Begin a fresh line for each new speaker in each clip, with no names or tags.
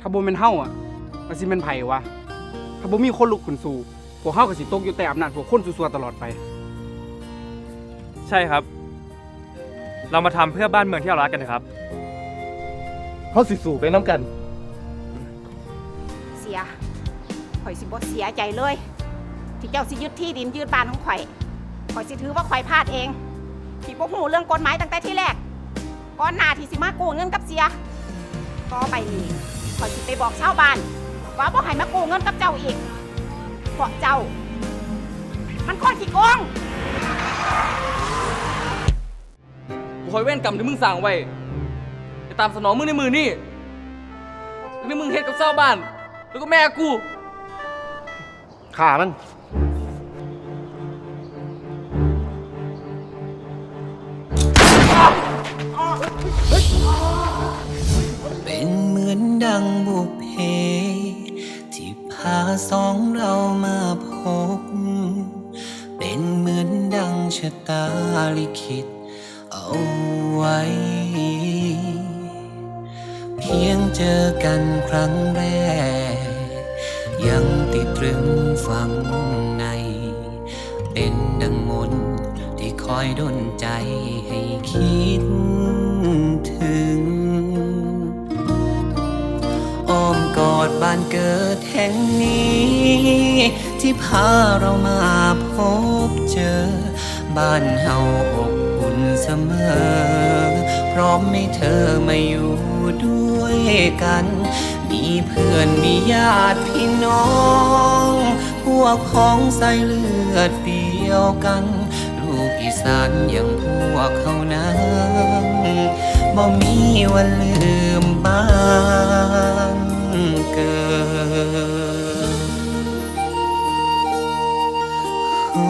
ถ้าบ่แม่นเฮาอะก็สิแม่นไผวะ ถ้าบ่มีคนลุกขึ้นสู้พวกเฮาก็สิตกอยู่ใต้อำนาจพวกคนซัวๆตลอดไป
ใช่ครับ เรามาทำเพื่อบ้านเมืองที่เรารักกันนะครับ
เขาสิสู่ไปน้ำกัน
เสียข่อยสิบ่เสียใจเลย ที่เจ้าสิยึดที่ดินยึดบ้านของข่อยข่อยสิถือว่าข่อยพลาดเองที่บ่ฮู้เรื่องกฎหมายตั้งแต่ที่แรกก่อนหน้าที่สิมากู้เงินกับเสียต่อไปนี้ ข่อยสิไปบอกชาวบ้าน ว่าบ่ให้มากู้เงินกับเจ้าอีกเพราะเจ้า มันคนขี้โกง
กูคอยเว้นกรรมที่มึงสั่งไว้จะตามสนองมึงในมือนี่ที่มึงเฮ็ดกับเจ้าวบ้าน แล้วก็แม่กู
ขามัน
เป็นเหมือนดังบุพเพ ที่พาสองเรามาพบ เป็นเหมือนดังชะตาลิขิตเอาไว้ เพียงเจอกันครั้งแรก ยังติดตรึงฝังใน เป็นดังมนที่คอยดนใจให้คิดถึง บ้านเกิดแห่งนี้ ที่พาเรามาพบเจอ บ้านเฮาอบอุ่นเสมอ พร้อมให้เธอมาอยู่ด้วยกัน มีเพื่อนมีญาติพี่น้อง พวกของสายเลือดเดียวกัน ลูกอีสานอย่างพวกเขานั้นบ่มีวันลืมบ้าน อ้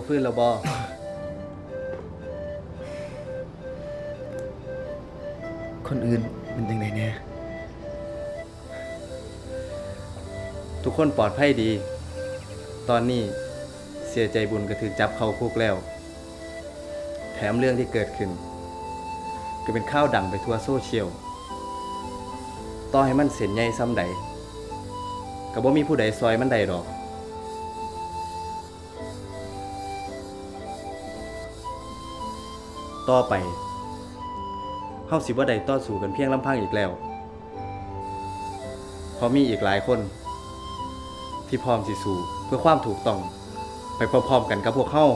ตัวฟื้นแล้วบอคนอื่นเป็นยังไงเนี่ย
ทุกคนปลอดภัยดี ตอนนี้เสียใจบุญก็ถือจับเข้าคุกแล้ว แถมเรื่องที่เกิดขึ้น ก็เป็นข้าวดังไปทั่วโซเชียลต่อให้มันเสียนใหญ่ซ้ำใดก็บ่มีผู้ใดซอยมันใดดอก ต่อไปเฮาสิบ่ได้ต่อสู้กันเพียงลำพังอีกแล้วเพราะมีอีกหลายคน ที่พร้อมสิสู้เพื่อความถูกต้อง ไปพร้อมๆกันกับพวกเฮา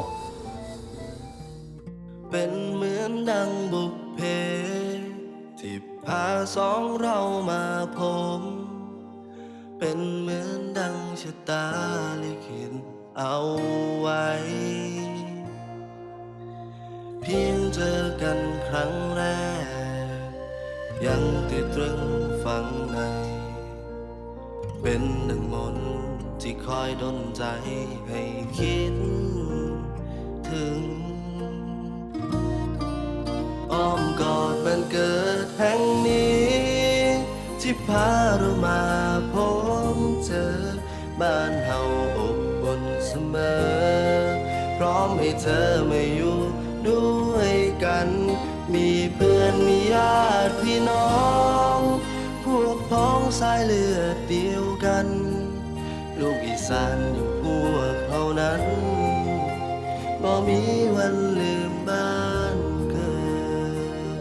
เป็นเหมือนดังบุพเพ ที่พาสองเรามาพบ ใจให้คิดถึง อ้อมกอดมันเกิดแห่งนี้ ที่พาเรามาพบเจอ บ้านเฮาอบอุ่นเสมอ พร้อมให้เธอมาอยู่ด้วยกัน มีเพื่อนมีญาติพี่น้อง พวกพ้องสายเลือด สานอย่พวกเขานั้นบ่มีวันลืมบ้านเกิด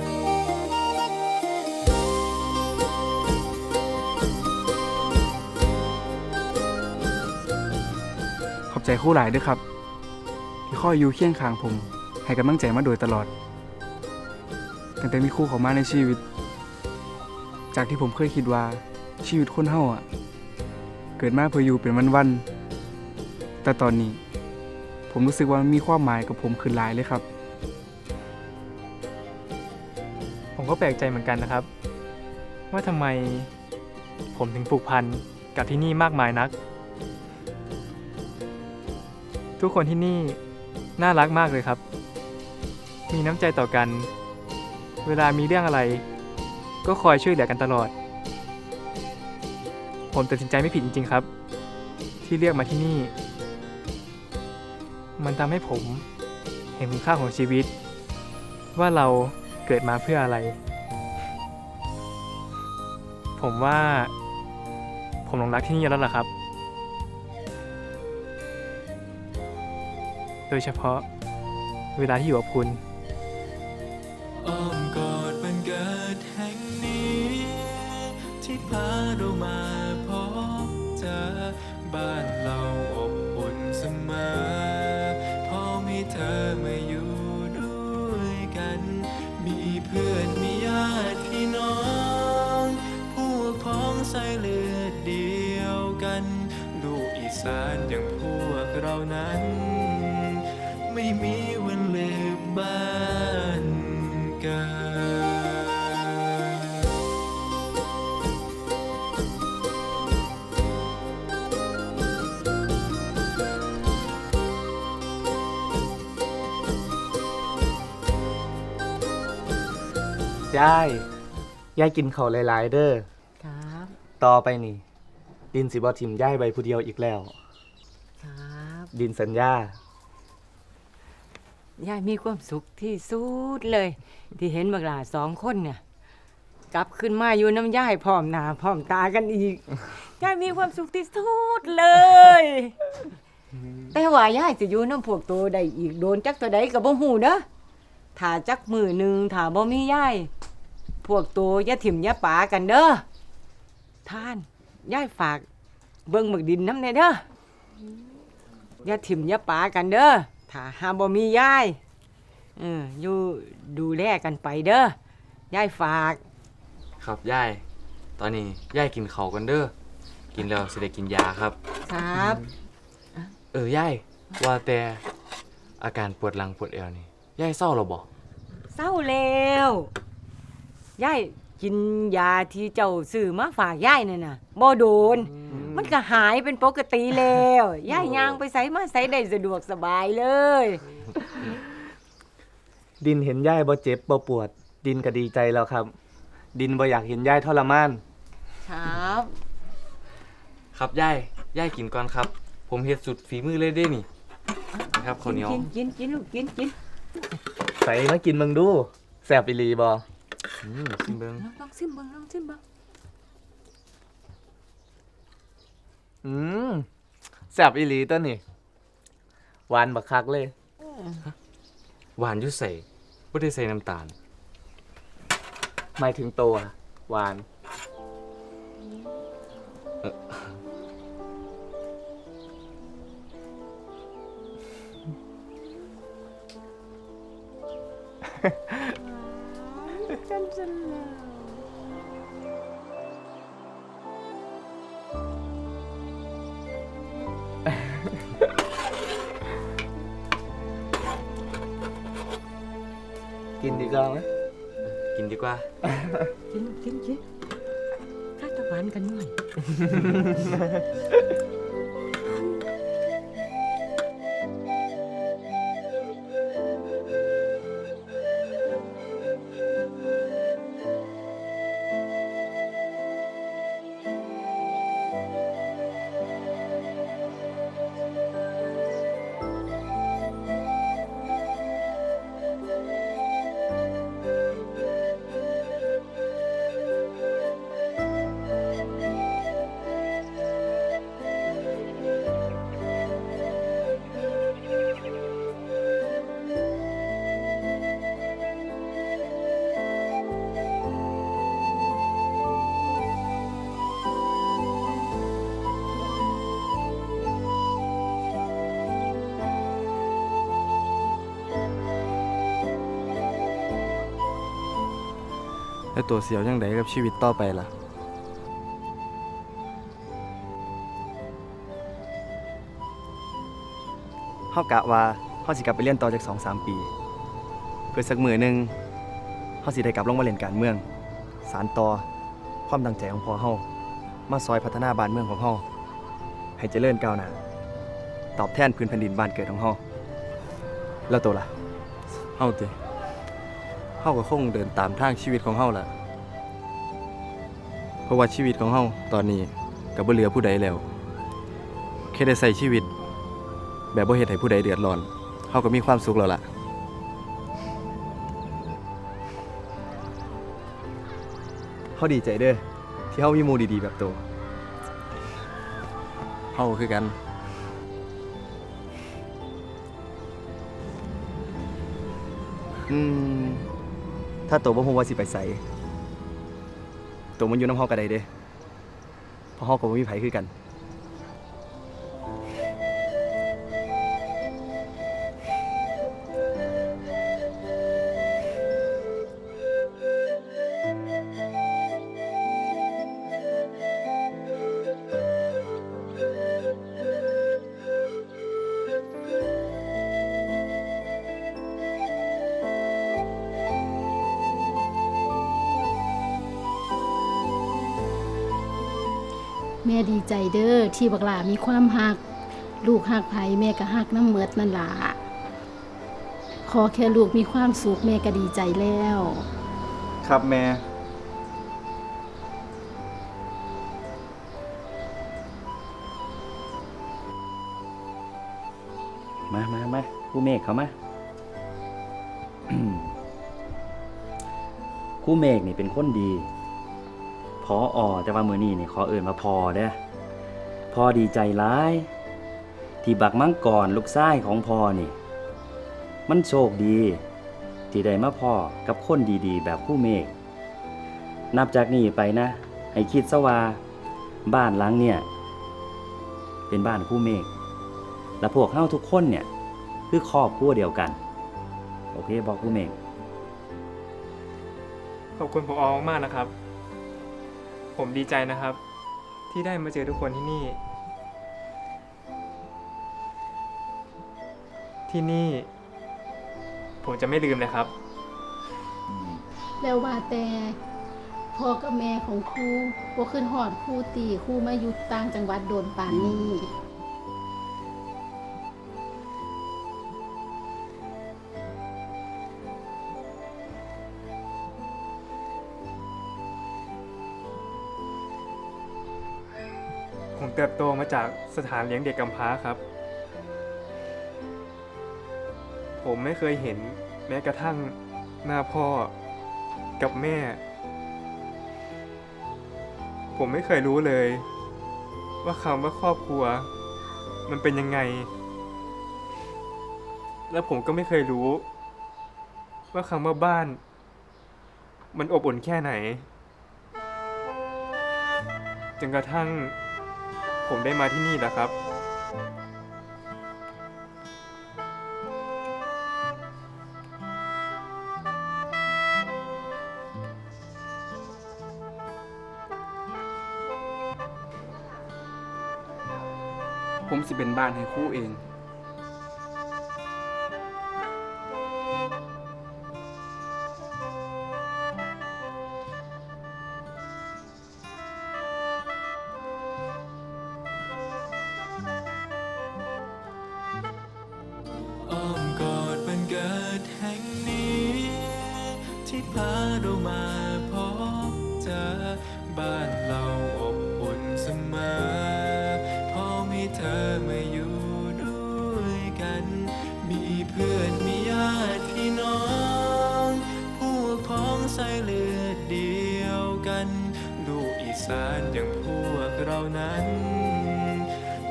ขอบ
ใจคู่หลายด้วยครับ ที่คอยอยู่เคียงข้างผม ให้กำลังใจมาโดยตลอด ตั้งแต่มีคู่เขามาในชีวิต จากที่ผมเคยคิดว่าชีวิตคนเฮาอะ กิดมาเพื่ออยู่เป็นวันๆ แต่ตอนนี้ ผมรู้สึกว่ามีความหมายกับผมขึ้นหลายเลยครับ
ผมก็แปลกใจเหมือนกันนะครับ ว่าทำไมผมถึงผูกพันกับที่นี่มากมายนัก ทุกคนที่นี่น่ารักมากเลยครับ มีน้ำใจต่อกัน เวลามีเรื่องอะไร ก็คอยช่วยเหลือกันตลอด ผมตัดสินใจไม่ผิดจริง ๆ ครับ ที่เลือกมาที่นี่ มันทำให้ผม เห็นคุณค่าของชีวิต ว่าเราเกิดมาเพื่ออะไร ผมว่า ผมหลงรักที่นี่แล้วล่ะครับ โดยเฉพาะเวลาที่อยู่กับคุณ
ยายยายกินเขา
วหลายๆเด้อ
ครับ
ต่อไปนี่ ดินสิบอทิมยายใบผู้เดียวอีกแล้ว
ครับ
ดินสัญญา
ยายมีความสุขที่สุดเลย ที่เห็นบักหลาสองคนเนี่ยกลับขึ้นมาอยู่น้ำยายพร้อมหน้าพร้อมตากันอีก ยายมีความสุขที่สุดเลย แต่ว่ายายจะอยู่น้ำพวกตัวใดอีกโดนจักตัวใดกับบ่หูเด้อถ้าจักมือหนึ่งถ้าบ่มียาย พวกตัวอย่าถิ่มอย่าป่ากันเด้อท่านยายฝาก เบิ่งหมึกดินน้ำแน่เด้ออย่าถิ่มอย่าปากันเด้อถ้าหาบ่มียายเอออยู่ดูแลกันไปเด้อยายฝาก
ครับยาย ตอนนี้ยายกินเขาวกันเด้อ กินแล้วสิได้กินยาครับ
ครับ
เออยายว่าแต่อาการปวดหลังปวดเอวนี่ยายเศร้าหรอบ่
เศร้าแล้ว ยายกินยาที่เจ้าซื้อมาฝากยายนั่นน่ะบ่โดน มันก็หายเป็นปกติแล้วยายย่างไปใส่มาใส่ได้สะดวกสบายเลย
ดินเห็นยายบ่เจ็บบ่ปวด ดินก็ดีใจแล้วครับ ดินบ่อยากเห็นยายทรมาน
ครับ
ครับยายยายกินก่อนครับ ผมเฮ็ดสุดฝีมือเลยเด้นี่นะครับข้าวเหนียว
กินกินกินลูกกินกิน
ใส่มากินมึงดูแสบอีหลีบ่
อืมชิมเบิ่ง
ลองลองซิมเบิ่งลองซิมเบิ่ง
อืมแสบอีหลีตัวนี่หวานบักคักเลย
หวานอยู่ใส่บ่ได้ใส่น้ำตาล
หมายถึงตัวหวานกินดีกว่าไหม
กินดีกว่า
กิน กินกินข้าตะหวานกันหน่อ
แล้วตัวเสียวยังไดกับชีวิตต่อไปล่ะเฮากะว่าเฮาสิกลับไปเรียนต่อจาก2-3 ปี เพื่อสักมือหนึงเฮาสิได้กลับลงมาเล่นการเมือง สารต่อความตั้งใจของพ่อเฮามาซอยพัฒนาบ้านเมืองของเฮาให้เจริญก้าวหน้าตอบแทนพื้นแผ่นดินบ้านเกิดของเฮาแล้วตัวล่ะ เฮาติ เฮาก็คงเดินตามทางชีวิตของเฮาล่ะ เพราะว่าชีวิตของเฮาตอนนี้ก็บ่เหลือผู้ใดแล้ว แค่ได้ใส่ชีวิต แบบบ่เฮ็ดให้ผู้ใดเดือดร้อนเฮาก็มีความสุขแล้วล่ะ เฮาดีใจเด้อที่เฮามีหมู่ดีๆแบบโตเฮาก็คือกันอืม ถ้าตัวบ่ฮู้ว่าสิไปไสโตมันอยู่นำเฮาก็ได้เด้เพราะเฮาก็บ่มีไผคือกัน
ที่บักหลามีความหัก ลูกหักไผแม่ก็หักน้ำเมิดนั่นล่ะขอแค่ลูกมีความสุขแม่ก็ดีใจแล้ว
ครับแม่
มามามาครู่เมฆเขามา ครู่เมฆนี่เป็นคนดี พออแต่ว่ามือนี่นี่ขอเอิ่นมาพอเด้อ พอดีใจร้าย ที่บักมังกรลูกชายของพ่อนี่ มันโชคดี ที่ได้มาพ่อกับคนดีๆ แบบคู่เมฆนับจากนี้ไปนะ ให้คิดซะว่าบ้านหลังเนี่ย เป็นบ้านคู่เมฆและพวกเฮาทุกคนเนี่ย คือครอบครัวเดียวกัน โอเคบอกครูเมฆ
ขอบคุณผอมากนะครับ ผมดีใจนะครับ ที่ได้มาเจอทุกคนที่นี่ ที่นี่ ผมจะไม่ลืมเลยครับ
แล้วว่าแต่พ่อกับแม่ของครูบ่ขึ้นหอดครูตีครูมาอยู่ต่างจังหวัดโดนป่านนี้
ติบโตมาจากสถานเลี้ยงเด็กกำพร้าครับ ผมไม่เคยเห็นแม้กระทั่งหน้าพ่อกับแม่ ผมไม่เคยรู้เลย ว่าคำว่าครอบครัว มันเป็นยังไง และผมก็ไม่เคยรู้ ว่าคำว่าบ้าน มันอบอุ่นแค่ไหนจนกระทั่ง ผมได้มาที่นี่แหละครับ
ผมสิเป็นบ้านให้ครู่เอง
สานอย่างพวกเรานั้น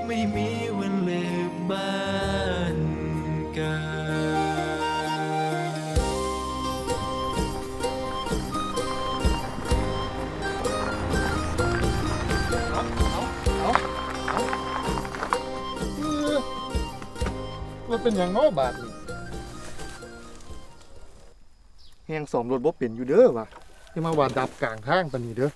ไม่มีวันลืมบ้านเกิด
ว่าเป็นอย่างง้อบาดนี่
แฮงสอมรถบ่เป็นอยู่เด้อว่ะ
อย่ามาว่าดับกลางทางปานนี้เด้อ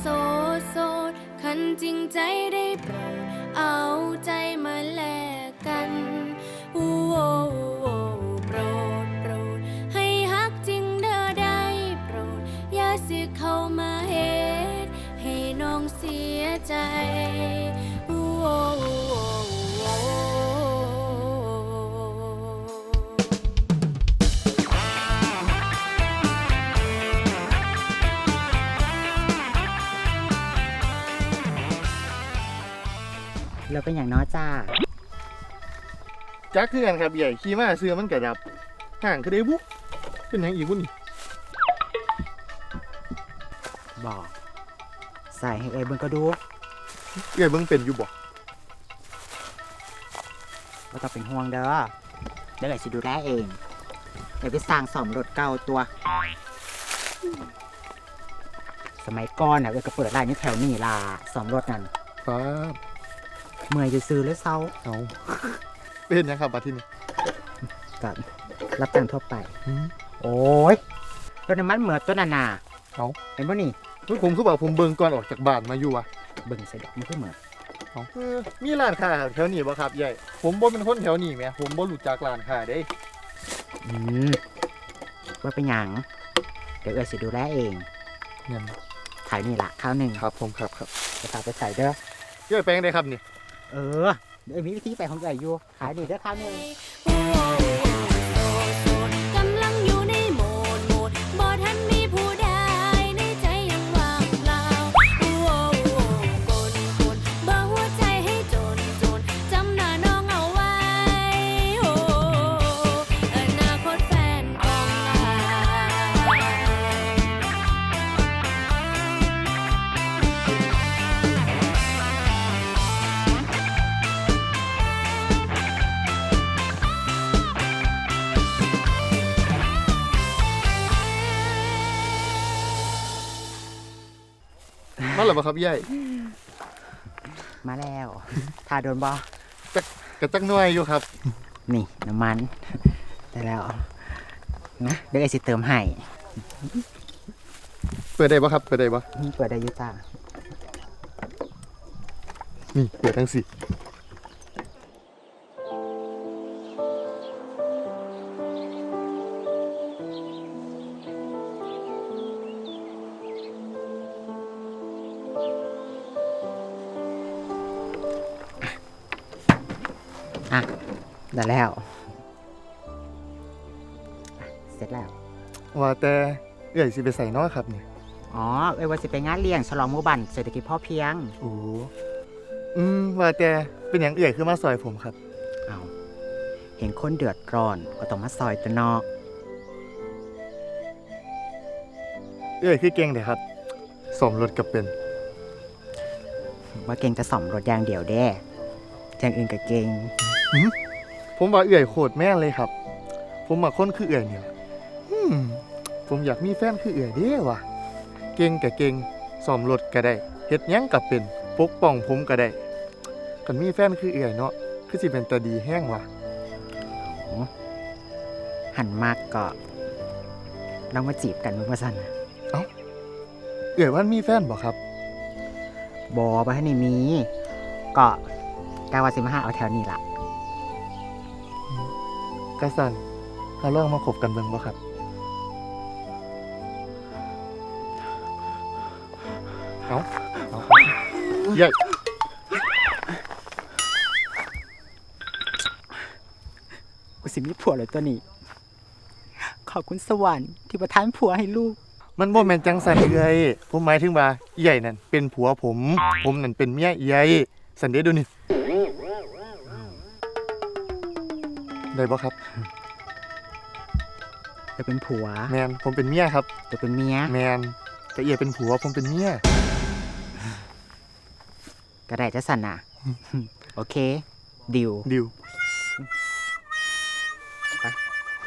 โสดโสดคันจริงใจได้โปรดเอาใจมาแลกกันโอ้โอ้โอโปรดโปรด ให้ฮักจริงเด้อได้โปรด อย่าสิเข้ามาเหตุให้น้องเสียใจ
เราเป็นอย่างน้อจ้า
จักคือกันครับใหญ่ขี่มาเสื้อมันก็ดับห่างก็ได้บุเป็นหยังอีกบุนี่
บอกใส่ให้เอ้ยเบิ่งก็ดู
เอ้ยเบิ่งเป็นอยู่บ่
ว่าต้องเป็นห่วงเด้อเดี๋ยวเอ้ยสิดูแลเองเดี๋ยวไปสร้างสอมรถเก่าตัว สมัยก่อนน่ะเอ้ยก็เปิดร้านอยู่แถวนี้ล่ะสอมรถนั่น
ครับ
เมื่อยจะซื้อหรือเศร้า
เอาเป็นหยังครับบัดทีนี้
กับรับจ้างทั่วไป โอ้ยรถน้ำมันเหมือนต้นนานา
เอา
เห็นป่ะนี่
เฮ้ยผมคือบอกผมเบิ่งก่อนออกจากบ้านมาอยู่วะ
เบิ่งใส่ดอกมันก็เหมือน
เอาเออมีร้านค้าแถวนี้บ่ครับใหญ่ ผมบ่เป็นคนแถวนี้แหมผมบ่รู้จักร้านค้าเด้
อืมว่าเป็นหยังเดี๋ยวเอ้ยสิดูแลเอง
เงิน
ถ่ายนี่ละข้าวหนึ่ง
ครับผมครับครับ
จะฝากไปใส่เด้อ
เอ้ยไปยังไงครับนี่
เออ เดี๋ยวมีวิธีไปของเอ้ยอยู่ ขายนี่เด้อข้าวหนึ่ง
มาแล้
วบ่ครับใหญ่
มาแล้วทาโดนบอ
จักกระจักหน่วยอยู่ครับ
นี่น้ำมัน ได้แล้วนะเดี๋ยวเอ้ยสิเติมให้
เปิดได้บ่ครับ เปิดได้บ่
นี่เปิดได้อยุจ้า
นี่เปิดทั้งสี่
ได้แล้วเสร็จแล้ว
ว่าแต่เอ้ยสิไปใส่น้อครับนี่
อ๋อเอ้ยว่าสิไปงานเลี้ยงฉลองหมู่บ้านเศรษฐกิจพอเพียง
โอ้อืมว่าแต่เป็นหยังเอ้ยคือมาซอยผมครับ
เอาเห็นคนเดือดร้อนก็ต้องมาซอยตัวเนอก
เอ้ยคือเก่งเด้ครับสมรถกับเป็น
ว่าเก่งจะสอมรถอย่างเดียวเด้อย่างอื่นก็เก่ง
หืม ผมว่าเอื่อยโคตรแม่นเลยครับ ผมมาคนคือเอื่อยเนี่ยอืมผมอยากมีแฟนคือเอื่อยเด้ว่ะเก่งกับเก่งซ่อมรถก็ได้เฮ็ดหยังกับเป็นปกป้องผมก็ได้กันมีแฟนคือเอื่อยเนาะคือสิเป็นตาดีแห้งว่ะ
หันมากก็ลองมาจีบกันมึงว่าสันนะ
เอื่อยว่ามีแฟนบ่ครับ
บอบ่ให้ในมีก็กาวาสิมาหาเอาแถวนี้ล่ะ
กะสันเราลองมาคบกันเบิ่งบ่ครับเอาเอาใหญ่
กูสิมีผัวเลยตัวนี้ ขอบคุณสวรรค์ที่ประทานผัวให้ลูก
มันบ่แม่นจังสันเอื่อยผมหมายถึงว่าใหญ่นั่นเป็นผัวผม ผมนั่นเป็นเมียใหญ่สันเดดูนี่ ได้บ่ครับ
จะเป็นผัว
แมนผมเป็นเมียครับ
จะเป็นเมีย
แมนแต่เอียเป็นผัวผมเป็นเมีย
ก็ได้จะสันน่ะ โอเค ดิว
ดิว
ไป
ไป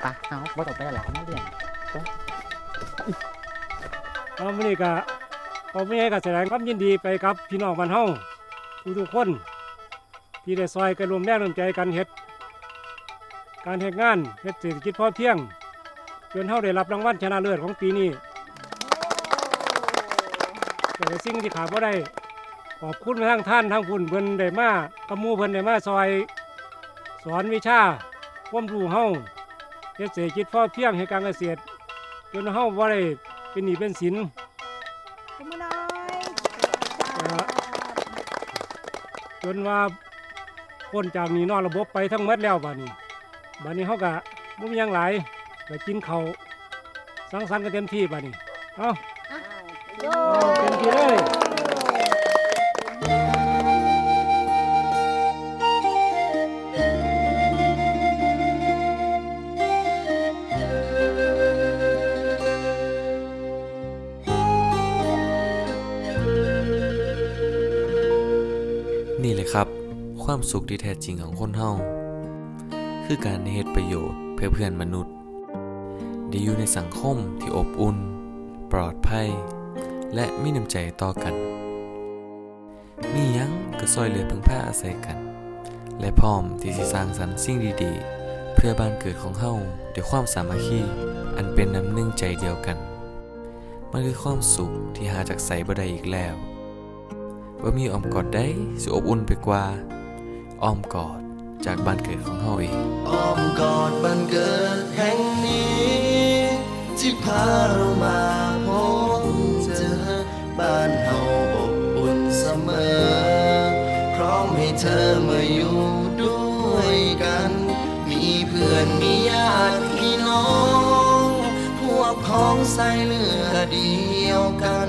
ไปเอาบ่ต้องไปแล้วหรอกมาเรียน
เอามื่อนี้ก็เอาไม่ให้กับแสดงความยินดีไปกับพี่น้องบ้านเฮาทุกๆคน ที่ได้ซอยกันรวมแรงรวมใจกันเฮ็ด การเฮ็ดงานเฮ็ดเศรษฐกิจพอเพียงจนเฮาได้รับรางวัลชนะเลิศของปีนี้แต่ละสิ่งที่ขาดบ่ได้ขอบคุณไปทั้งท่านทั้งพุ่นเพิ่นได้มากับหมู่เพิ่นได้มาซอย สอนวิชาความรู้เฮาเฮ็ดเศรษฐกิจพอเพียงให้การเกษตรจนเฮาบ่ได้เป็นหนี้เป็นสินเอ่อจนว่าพ้นจากหนี้นอกระบบไปทั้งหมดแล้วบัดนี้ บัดนี้เฮาก็บ่มีหยังหลายก็กินข้าวสังสรรค์กันเต็มที่บัดนี้เอ้าเอาเต็มที่เลย
นี่เลยครับ ความสุขที่แท้จริงของคนเฮา คือการได้เฮ็ดประโยชน์เพื่อเพื่อนมนุษย์ ได้อยู่ในสังคมที่อบอุ่น ปลอดภัย และมีน้ำใจต่อกัน มียังก็ซอยเหลือพึ่งพาอาศัยกัน และพร้อมที่จะสร้างสรรค์สิ่งดีๆ เพื่อบ้านเกิดของเฮาด้วยความสามัคคีอันเป็นน้ำหนึ่งใจเดียวกัน มันคือความสุขที่หาจากใสบ่ได้อีกแล้วว่ามีอ้อมกอดได้สิอบอุ่นไปกว่าอ้อมกอด จากบ้านเกิดของเฮาเอง
อ้อมกอดบ้านเกิดแห่งนี้ ที่พาเรามาพบเจอบ้านเฮาอบอุ่นเสมอ พร้อมให้เธอมาอยู่ด้วยกัน มีเพื่อนมีญาติพี่น้อง พวกพ้องใส่เลือดเดียวกัน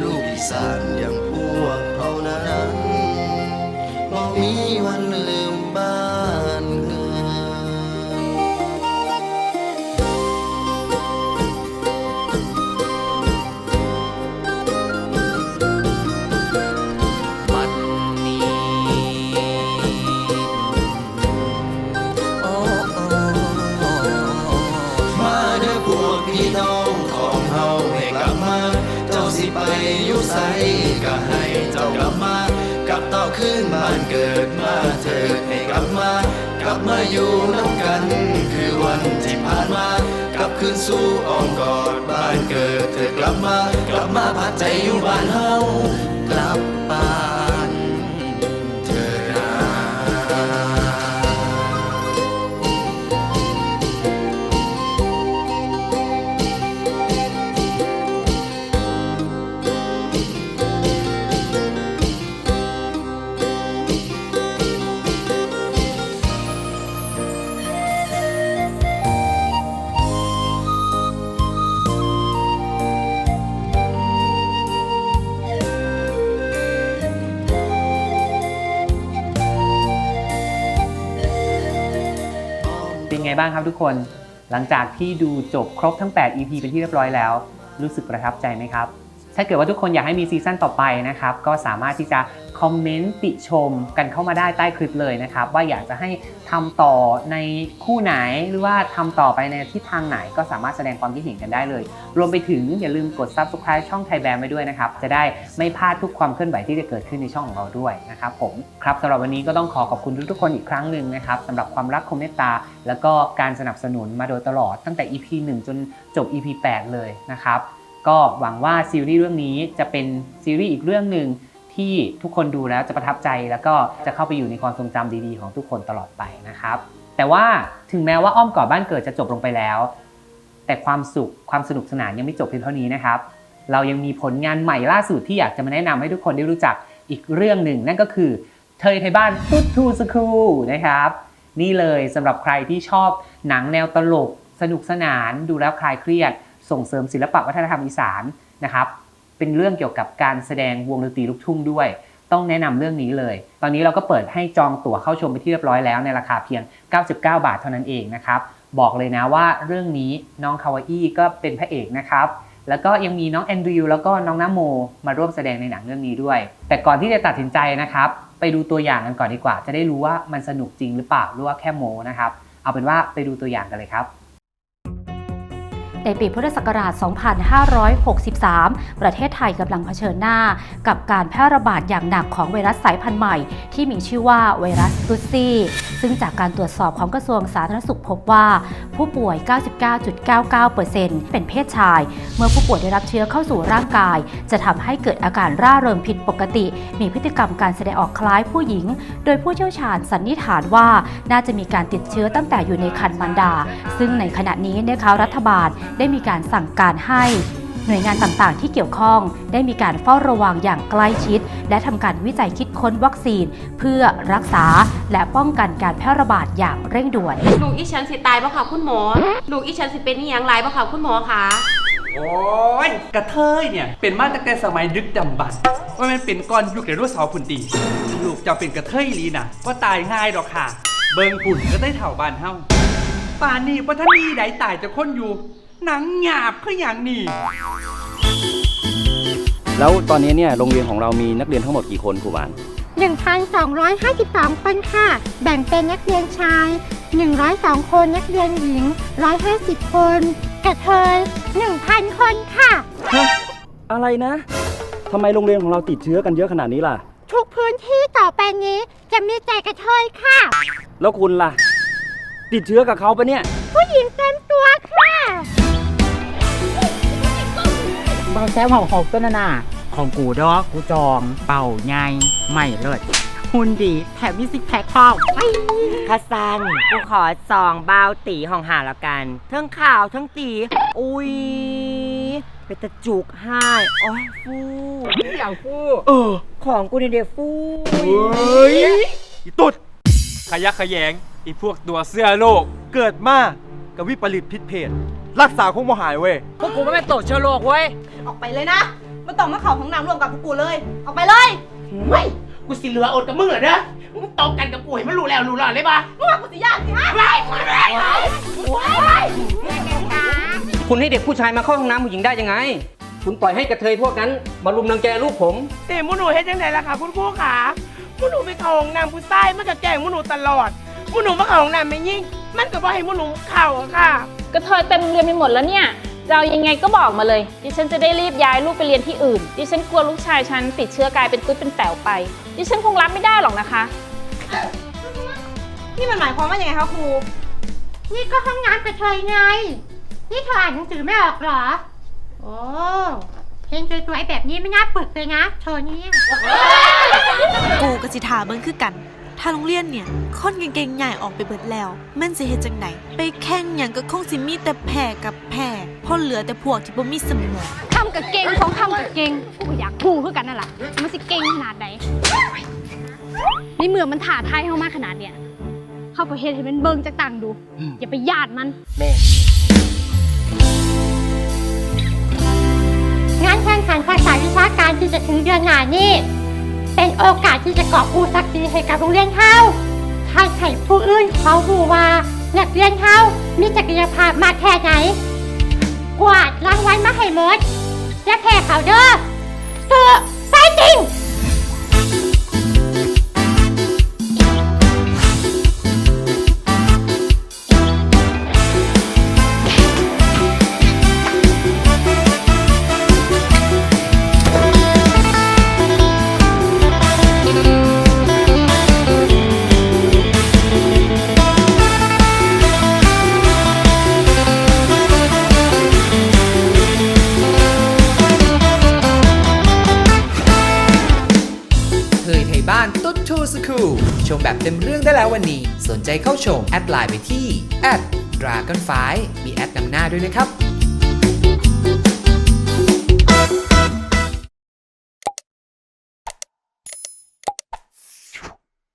ลูกอีสานอย่างพวกเรานั้น บ่มีวันลืมบ้านเกิด
มันนี้
โอ้โอ้มาเด้อพวกพี่น้องของเฮาให้กลับมา เจ้าสิไปอยู่ไสก็ให้เจ้ากลับ เกิดมาเถิดให้กลับมา กลับมาอยู่น้ำกัน คือวันที่ผ่านมา กลับคืนสู่อ้อมกอดบ้านเกิดเธอกลับมา กลับมาพักใจอยู่บ้านเฮากลับบ้า
บ้างครับทุกคน หลังจากที่ดูจบครบทั้ง 8 EP เป็นที่เรียบร้อยแล้ว รู้สึกประทับใจไหมครับ ถ้าเกิดว่าทุกคนอยากให้มีซีซั่นต่อไปนะครับก็สามารถที่จะคอมเมนต์ติชมกันเข้ามาได้ใต้คลิปเลยนะครับ ว่าอยากจะให้ทำต่อในคู่ไหนหรือว่าทำต่อไปในทิศทางไหนก็สามารถแสดงความคิดเห็นกันได้เลย รวมไปถึงอย่าลืมกด subscribe ช่องไทยแบมไว้ด้วยนะครับ จะได้ไม่พลาดทุกความเคลื่อนไหวที่จะเกิดขึ้นในช่องของเราด้วยนะครับผมครับสำหรับวันนี้ก็ต้องขอขอบคุณทุกๆคนอีกครั้งหนึ่งนะครับสำหรับความรักความเมตตา แล้วก็การสนับสนุนมาโดยตลอดตั้งแต่ EP 1 จนจบ EP 8 เลยนะครับ ก็หวังว่าซีรีส์เรื่องนี้จะเป็นซีรีส์อีกเรื่องหนึ่งที่ทุกคนดูแล้วจะประทับใจแล้วก็จะเข้าไปอยู่ในความทรงจำดีๆ ของทุกคนตลอดไปนะครับ แต่ว่าถึงแม้ว่าอ้อมกอดบ้านเกิดจะจบลงไปแล้ว แต่ความสุขความสนุกสนานยังไม่จบเพียงเท่านี้นะครับ เรายังมีผลงานใหม่ล่าสุดที่อยากจะมาแนะนำให้ทุกคนได้รู้จักอีกเรื่องหนึ่ง นั่นก็คือเทยไทยบ้านฟุตทูสคูนะครับ นี่เลยสำหรับใครที่ชอบหนังแนวตลก สนุกสนานดูแล้วคลายเครียด ส่งเสริมศิลปะวัฒนธรรมอีสานนะครับ เป็นเรื่องเกี่ยวกับการแสดงวงดนตรีลูกทุ่งด้วย ต้องแนะนำเรื่องนี้เลย ตอนนี้เราก็เปิดให้จองตั๋วเข้าชมไปที่เรียบร้อยแล้วในราคาเพียง 99 บาทเท่านั้นเองนะครับ บอกเลยนะว่าเรื่องนี้น้องคาวาอี้ก็เป็นพระเอกนะครับแล้วก็ยังมีน้องแอนดริวแล้วก็น้องน้ำโม มาร่วมแสดงในหนังเรื่องนี้ด้วย แต่ก่อนที่จะตัดสินใจนะครับ ไปดูตัวอย่างกันก่อนดีกว่า จะได้รู้ว่ามันสนุกจริงหรือเปล่าหรือว่าแค่โมนะครับ เอาเป็นว่าไปดูตัวอย่างกันเลยครับ
ในปีพุทธศักราช 2563 ประเทศไทยกำลังเผชิญหน้า กับการแพร่ระบาดอย่างหนักของไวรัสสายพันธุ์ใหม่ ที่มีชื่อว่าไวรัสตุซี่ ซึ่งจากการตรวจสอบของกระทรวงสาธารณสุขพบว่า ผู้ป่วย 99.99%เป็นเพศชาย เมื่อผู้ป่วยได้รับเชื้อเข้าสู่ร่างกาย จะทำให้เกิดอาการร่าเริงผิดปกติ มีพฤติกรรมการแสดงออกคล้ายผู้หญิง โดยผู้เชี่ยวชาญสันนิษฐานว่าน่าจะมีการติดเชื้อตั้งแต่อยู่ในครรภ์มารดา ซึ่งในขณะนี้นะคะรัฐบาลได้มีการสั่งการให้ หน่วยงานต่างๆ ที่เกี่ยวข้อง ได้มีการเฝ้าระวังอย่างใกล้ชิด และทำการวิจัยคิดค้นวัคซีน เพื่อรักษาและป้องกันการแพร่ระบาดอย่างเร่งด่วน
ลูกอีฉันสิตายบ่ค่ะคุณหมอ ลูกอีฉันสิเป็นอีหยังไรบ่ค่ะคุณหมอคะ
โอ้ยกระเทยเนี่ยเป็นมาตั้งแต่สมัยดึกดำบรรพ์ว่ามันเป็นก้อนยุคไดโนเสาร์พุ่นดีลูกจะเป็นกระเทยอีหลีน่ะก็ตายง่ายดอกค่ะ เบิงปุ่นก็ได้เถ่าบ้านเฮาป่านนี้ว่าท่านมีใดตายจะค้นอยู่ หนังหยาบคืออย่างนี้
แล้วตอนนี้เนี่ยโรงเรียนของเรามีนักเรียนทั้งหมดกี่คนครูบาน
1,252 คนค่ะ แบ่งเป็นนักเรียนชาย 102 คนนักเรียนหญิง 150 คน กระเทย1,000 คนค่ะ
อะไรนะทำไมโรงเรียนของเราติดเชื้อกันเยอะขนาดนี้ล่ะ
ทุกพื้นที่ต่อไปนี้จะมีแต่กระเทยค่ะ
แล้วคุณล่ะ ติดเชื้อกับเขาปะเนี่ย
ผู้หญิงเต็มตัวค่ะ
เบาแซ่บหอมหอมต้นน่ะของกูดอกกูจอง เป่าไงไม่เลิศหุ่นดีแถมมีซิกแพคพร้อม
คาซันกูขอซองบาวตีของหาแล้วกันทั้งข่าวทั้งตี อุ้ยเป็นตะจุกให้โอ้ยฟูอย่างฟูเออ ของกูเนี่ยเดฟู
อีตุดขยักขยงอีพวกตัวเสื้อโลก
เกิดมากับวิปริตพิษเพศรักษาคงบ่หายเว้ย
พวกกูไม่เป็นโตเชื้อโรคเว้ย
ออกไปเลยนะไม่ต้องมาเข่าห้องน้ำรวมกับพวกกูเลย ออกไปเลยเฮ้ย
กูสิเหลืออดกับมึงเหรอเด้อมึงตบกันกับกูให้มันรู้แล้วรู้รอดเลยปะ
มึงว่ากูสิยากสิฮะ
ไปมาเลย
คุณให้เด็กผู้ชายมาเข้าห้องน้ำผู้หญิงได้ยังไง คุณปล่อยให้กระเทยพวกนั้น มารุมรังแกลูกผม
เอ๋มุหนูเฮ็ดยังไงล่ะคะคุณครูขามุหนูไปเข้าห้องน้ำผู้ชายมันก็แกล้งมุหนูตลอดมุหนูมาเข้าห้องน้ำไม่ยิ่ง มันก็บ่ให้มุหนูเข้าอะค่ะ
กระเทยเต็มโรงเรียนไปหมดแล้วเนี่ยจะ เอายังไงก็บอกมาเลย ดิฉันจะได้รีบย้ายลูกไปเรียนที่อื่น ดิฉันกลัวลูกชายฉันติดเชื้อกลายเป็นตุ้ยเป็นแป๋วไป ดิฉันคงรับไม่ได้หรอกนะคะ
นี่มันหมายความว่ายังไงคะครู
นี่ก็ห้องน้ำกระเทยไง นี่เธออ่านหนังสือไม่ออกเหรอ โอ้เพลงสวยๆแบบนี้ไม่น่าปึกเลยนะเธอเนี่ย
กูกับสิถาเบิ่งคือกัน ถ้าโรงเรียนเนี่ยคนเก่งๆใหญ่ออกไปเบิดแล้วแม่นสิเฮ็ดจังไดไปแข่งหยังก็คงสิมีแต่แพ้กับแพ้เพราะเหลือแต่พวกที่บ่มีสมอง
ทำกับเก่งของทำกับเก่งกูก็อยากพูคือกันนั่นแหละมันสิเก่งขนาดไหนในเมื่อมันถ่าทายเข้ามาขนาดเนี้ยเข้าประเทศให้มันเบิ่งจากต่างดู อย่าไปญาติมัน
งานแข่งขันภาษาวิชาการที่จะถึงเดือนหน้านี่ เป็นโอกาสที่จะกอบกู้ศักดิ์ศรีให้กับโรงเรียนเฮาถ้าใข่ผู้อื่นเขาหูว่านักเรียนเฮามีศักยภาพมากแค่ไหน กวาดรางวัลมาให้หมดและแพ้เขาเด้อเธอไฟติง
ชมแบบเต็มเรื่องได้แล้ววันนี้ สนใจเข้าชมแอดไลน์ไปที่ dragonfly มีแอดนำหน้าด้วยนะครับ